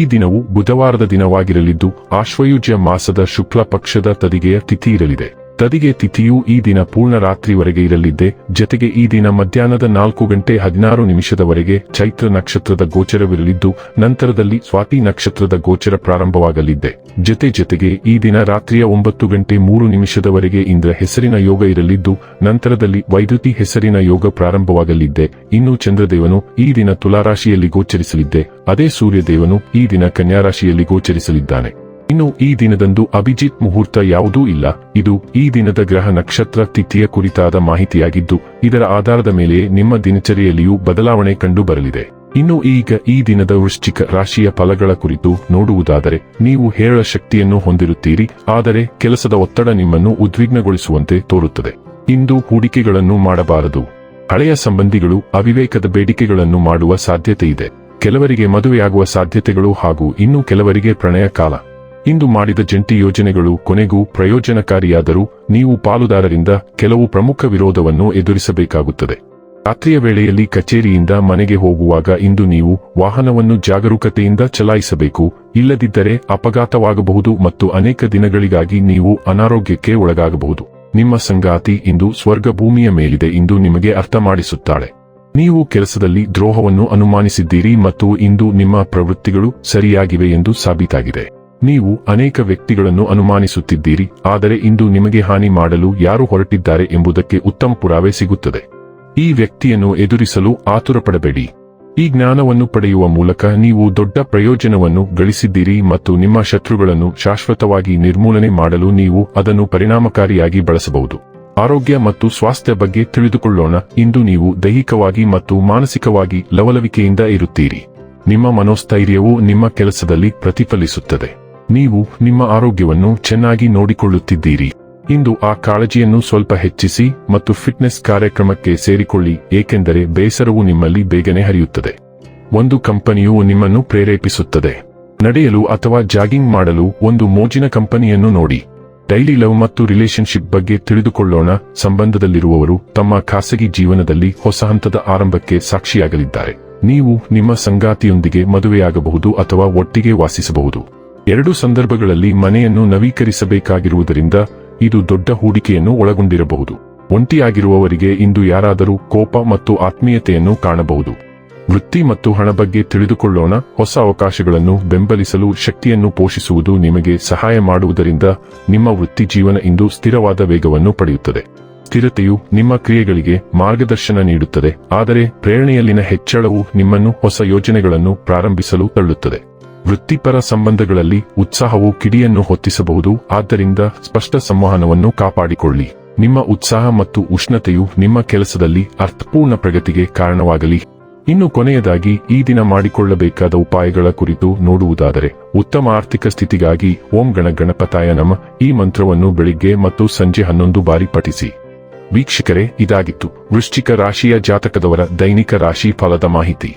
ಈ ದಿನವು ಬುಧವಾರದ ದಿನವಾಗಿರಲಿದ್ದು ಆಶ್ವಯುಜ ಮಾಸದ ಶುಕ್ಲ ಪಕ್ಷದ ತದಿಗೆಯ ತಿಥಿ ಇರಲಿದೆ. ತದಿಗೆ ತಿಥಿಯು ಈ ದಿನ ಪೂರ್ಣ ರಾತ್ರಿವರೆಗೆ ಇರಲಿದ್ದೆ. ಜತೆಗೆ ಈ ದಿನ ಮಧ್ಯಾಹ್ನದ ನಾಲ್ಕು ಗಂಟೆ ಹದಿನಾರು ನಿಮಿಷದವರೆಗೆ ಚೈತ್ರ ನಕ್ಷತ್ರದ ಗೋಚರವಿರಲಿದ್ದು, ನಂತರದಲ್ಲಿ ಸ್ವಾತಿ ನಕ್ಷತ್ರದ ಗೋಚರ ಪ್ರಾರಂಭವಾಗಲಿದ್ದೆ. ಜತೆ ಜತೆಗೆ ಈ ದಿನ ರಾತ್ರಿಯ ಒಂಬತ್ತು ಗಂಟೆ ಮೂರು ನಿಮಿಷದವರೆಗೆ ಇಂದ್ರ ಹೆಸರಿನ ಯೋಗ ಇರಲಿದ್ದು, ನಂತರದಲ್ಲಿ ವೈದ್ಯುತಿ ಹೆಸರಿನ ಯೋಗ ಪ್ರಾರಂಭವಾಗಲಿದ್ದೆ. ಇನ್ನು ಚಂದ್ರದೇವನು ಈ ದಿನ ತುಲಾರಾಶಿಯಲ್ಲಿ ಗೋಚರಿಸಲಿದ್ದೆ. ಅದೇ ಸೂರ್ಯದೇವನು ಈ ದಿನ ಕನ್ಯಾರಾಶಿಯಲ್ಲಿ ಗೋಚರಿಸಲಿದ್ದಾನೆ. ಇನ್ನು ಈ ದಿನದಂದು ಅಭಿಜಿತ್ ಮುಹೂರ್ತ ಯಾವುದೂ ಇಲ್ಲ. ಇದು ಈ ದಿನದ ಗ್ರಹ ನಕ್ಷತ್ರ ತಿಥಿಯ ಕುರಿತಾದ ಮಾಹಿತಿಯಾಗಿದ್ದು, ಇದರ ಆಧಾರದ ಮೇಲೆ ನಿಮ್ಮ ದಿನಚರಿಯಲ್ಲಿಯೂ ಬದಲಾವಣೆ ಕಂಡು ಬರಲಿದೆ ಇನ್ನು ಈಗ ಈ ದಿನದ ವೃಶ್ಚಿಕ ರಾಶಿಯ ಫಲಗಳ ಕುರಿತು ನೋಡುವುದಾದರೆ, ನೀವು ಹೇಳ ಶಕ್ತಿಯನ್ನು ಹೊಂದಿರುತ್ತೀರಿ, ಆದರೆ ಕೆಲಸದ ಒತ್ತಡ ನಿಮ್ಮನ್ನು ಉದ್ವಿಗ್ನಗೊಳಿಸುವಂತೆ ತೋರುತ್ತದೆ. ಇಂದು ಹೂಡಿಕೆಗಳನ್ನು ಮಾಡಬಾರದು. ಹಳೆಯ ಸಂಬಂಧಿಗಳು ಅವಿವೇಕದ ಬೇಡಿಕೆಗಳನ್ನು ಮಾಡುವ ಸಾಧ್ಯತೆ ಇದೆ ಕೆಲವರಿಗೆ ಮದುವೆಯಾಗುವ ಸಾಧ್ಯತೆಗಳು ಹಾಗೂ ಇನ್ನು ಕೆಲವರಿಗೆ ಪ್ರಣಯ ಕಾಲ. ಇಂದು ಮಾಡಿದ ಜಂಟಿ ಯೋಜನೆಗಳು ಕೊನೆಗೂ ಪ್ರಯೋಜನಕಾರಿಯಾದರೂ ನೀವು ಪಾಲುದಾರರಿಂದ ಕೆಲವು ಪ್ರಮುಖ ವಿರೋಧವನ್ನು ಎದುರಿಸಬೇಕಾಗುತ್ತದೆ. ರಾತ್ರಿಯ ವೇಳೆಯಲ್ಲಿ ಕಚೇರಿಯಿಂದ ಮನೆಗೆ ಹೋಗುವಾಗ ಇಂದು ನೀವು ವಾಹನವನ್ನು ಜಾಗರೂಕತೆಯಿಂದ ಚಲಾಯಿಸಬೇಕು, ಇಲ್ಲದಿದ್ದರೆ ಅಪಘಾತವಾಗಬಹುದು ಮತ್ತು ಅನೇಕ ದಿನಗಳಿಗಾಗಿ ನೀವು ಅನಾರೋಗ್ಯಕ್ಕೆ ಒಳಗಾಗಬಹುದು. ನಿಮ್ಮ ಸಂಗಾತಿ ಇಂದು ಸ್ವರ್ಗ ಭೂಮಿಯ ಮೇಲಿದೆ ಎಂದು ನಿಮಗೆ ಅರ್ಥ ಮಾಡಿಸುತ್ತಾಳೆ ನೀವು ಕೆಲಸದಲ್ಲಿ ದ್ರೋಹವನ್ನು ಅನುಮಾನಿಸಿದ್ದೀರಿ ಮತ್ತು ಇಂದು ನಿಮ್ಮ ಪ್ರವೃತ್ತಿಗಳು ಸರಿಯಾಗಿವೆ ಎಂದು ಸಾಬೀತಾಗಿದೆ. ನೀವು ಅನೇಕ ವ್ಯಕ್ತಿಗಳನ್ನು ಅನುಮಾನಿಸುತ್ತಿದ್ದೀರಿ, ಆದರೆ ಇಂದು ನಿಮಗೆ ಹಾನಿ ಮಾಡಲು ಯಾರು ಹೊರಟಿದ್ದಾರೆ ಎಂಬುದಕ್ಕೆ ಉತ್ತಮ ಪುರಾವೆ ಸಿಗುತ್ತದೆ. ಈ ವ್ಯಕ್ತಿಯನ್ನು ಎದುರಿಸಲು ಆತುರಪಡಬೇಡಿ. ಈ ಜ್ಞಾನವನ್ನು ಪಡೆಯುವ ಮೂಲಕ ನೀವು ದೊಡ್ಡ ಪ್ರಯೋಜನವನ್ನು ಗಳಿಸಿದ್ದೀರಿ ಮತ್ತು ನಿಮ್ಮ ಶತ್ರುಗಳನ್ನು ಶಾಶ್ವತವಾಗಿ ನಿರ್ಮೂಲನೆ ಮಾಡಲು ನೀವು ಅದನ್ನು ಪರಿಣಾಮಕಾರಿಯಾಗಿ ಬಳಸಬಹುದು. ಆರೋಗ್ಯ ಮತ್ತು ಸ್ವಾಸ್ಥ್ಯ ಬಗ್ಗೆ ತಿಳಿದುಕೊಳ್ಳೋಣ, ಇಂದು ನೀವು ದೈಹಿಕವಾಗಿ ಮತ್ತು ಮಾನಸಿಕವಾಗಿ ಲವಲವಿಕೆಯಿಂದ ಇರುತ್ತೀರಿ. ನಿಮ್ಮ ಮನೋಸ್ಥೈರ್ಯವು ನಿಮ್ಮ ಕೆಲಸದಲ್ಲಿ ಪ್ರತಿಫಲಿಸುತ್ತದೆ. ನೀವು ನಿಮ್ಮ ಆರೋಗ್ಯವನ್ನು ಚೆನ್ನಾಗಿ ನೋಡಿಕೊಳ್ಳುತ್ತಿದ್ದೀರಿ. ಇಂದು ಆ ಕಾಳಜಿಯನ್ನು ಸ್ವಲ್ಪ ಹೆಚ್ಚಿಸಿ ಮತ್ತು ಫಿಟ್ನೆಸ್ ಕಾರ್ಯಕ್ರಮಕ್ಕೆ ಸೇರಿಕೊಳ್ಳಿ, ಏಕೆಂದರೆ ಬೇಸರವು ನಿಮ್ಮಲ್ಲಿ ಬೇಗನೆ ಹರಿಯುತ್ತದೆ. ಒಂದು ಕಂಪನಿಯು ನಿಮ್ಮನ್ನು ಪ್ರೇರೇಪಿಸುತ್ತದೆ. ನಡೆಯಲು ಅಥವಾ ಜಾಗಿಂಗ್ ಮಾಡಲು ಒಂದು ಮೋಜಿನ ಕಂಪನಿಯನ್ನು ನೋಡಿ. ಡೈಲಿ ಲವ್ ಮತ್ತು ರಿಲೇಶನ್ಶಿಪ್ ಬಗ್ಗೆ ತಿಳಿದುಕೊಳ್ಳೋಣ, ಸಂಬಂಧದಲ್ಲಿರುವವರು ತಮ್ಮ ಖಾಸಗಿ ಜೀವನದಲ್ಲಿ ಹೊಸ ಹಂತದ ಆರಂಭಕ್ಕೆ ಸಾಕ್ಷಿಯಾಗಲಿದ್ದಾರೆ. ನೀವು ನಿಮ್ಮ ಸಂಗಾತಿಯೊಂದಿಗೆ ಮದುವೆಯಾಗಬಹುದು ಅಥವಾ ಒಟ್ಟಿಗೆ ವಾಸಿಸಬಹುದು. ಎರಡು ಸಂದರ್ಭಗಳಲ್ಲಿ ಮನೆಯನ್ನು ನವೀಕರಿಸಬೇಕಾಗಿರುವುದರಿಂದ ಇದು ದೊಡ್ಡ ಹೂಡಿಕೆಯನ್ನು ಒಳಗೊಂಡಿರಬಹುದು. ಒಂಟಿಯಾಗಿರುವವರಿಗೆ ಇಂದು ಯಾರಾದರೂ ಕೋಪ ಮತ್ತು ಆತ್ಮೀಯತೆಯನ್ನು ಕಾಣಬಹುದು. ವೃತ್ತಿ ಮತ್ತು ಹಣ ಬಗ್ಗೆ ತಿಳಿದುಕೊಳ್ಳೋಣ. ಹೊಸ ಅವಕಾಶಗಳನ್ನು ಬೆಂಬಲಿಸಲು ಶಕ್ತಿಯನ್ನು ಪೋಷಿಸುವುದು ನಿಮಗೆ ಸಹಾಯ ಮಾಡುವುದರಿಂದ ನಿಮ್ಮ ವೃತ್ತಿ ಜೀವನ ಇಂದು ಸ್ಥಿರವಾದ ವೇಗವನ್ನು ಪಡೆಯುತ್ತದೆ. ಸ್ಥಿರತೆಯು ನಿಮ್ಮ ಕ್ರಿಯೆಗಳಿಗೆ ಮಾರ್ಗದರ್ಶನ ನೀಡುತ್ತದೆ, ಆದರೆ ಪ್ರೇರಣೆಯಲ್ಲಿನ ಹೆಚ್ಚಳವು ನಿಮ್ಮನ್ನು ಹೊಸ ಯೋಜನೆಗಳನ್ನು ಪ್ರಾರಂಭಿಸಲು ತಳ್ಳುತ್ತದೆ. ವೃತ್ತಿಪರ ಸಂಬಂಧಗಳಲ್ಲಿ ಉತ್ಸಾಹವು ಕಿಡಿಯನ್ನು ಹೊತ್ತಿಸಬಹುದು. ಆದ್ದರಿಂದ ಸ್ಪಷ್ಟ ಸಂವಹನವನ್ನು ಕಾಪಾಡಿಕೊಳ್ಳಿ. ನಿಮ್ಮ ಉತ್ಸಾಹ ಮತ್ತು ಉಷ್ಣತೆಯು ನಿಮ್ಮ ಕೆಲಸದಲ್ಲಿ ಅರ್ಥಪೂರ್ಣ ಪ್ರಗತಿಗೆ ಕಾರಣವಾಗಲಿ. ಇನ್ನು ಕೊನೆಯದಾಗಿ, ಈ ದಿನ ಮಾಡಿಕೊಳ್ಳಬೇಕಾದ ಉಪಾಯಗಳ ಕುರಿತು ನೋಡುವುದಾದರೆ, ಉತ್ತಮ ಆರ್ಥಿಕ ಸ್ಥಿತಿಗಾಗಿ ಓಂ ಗಣ ಗಣಪತಾಯ ನಮ. ಈ ಮಂತ್ರವನ್ನು ಬೆಳಿಗ್ಗೆ ಮತ್ತು ಸಂಜೆ ಹನ್ನೊಂದು ಬಾರಿ ಪಠಿಸಿ. ವೀಕ್ಷಕರೇ, ಇದಾಗಿತ್ತು. ವೃಶ್ಚಿಕ ರಾಶಿಯ ಜಾತಕದವರ ದೈನಿಕ ರಾಶಿ ಫಲದ ಮಾಹಿತಿ.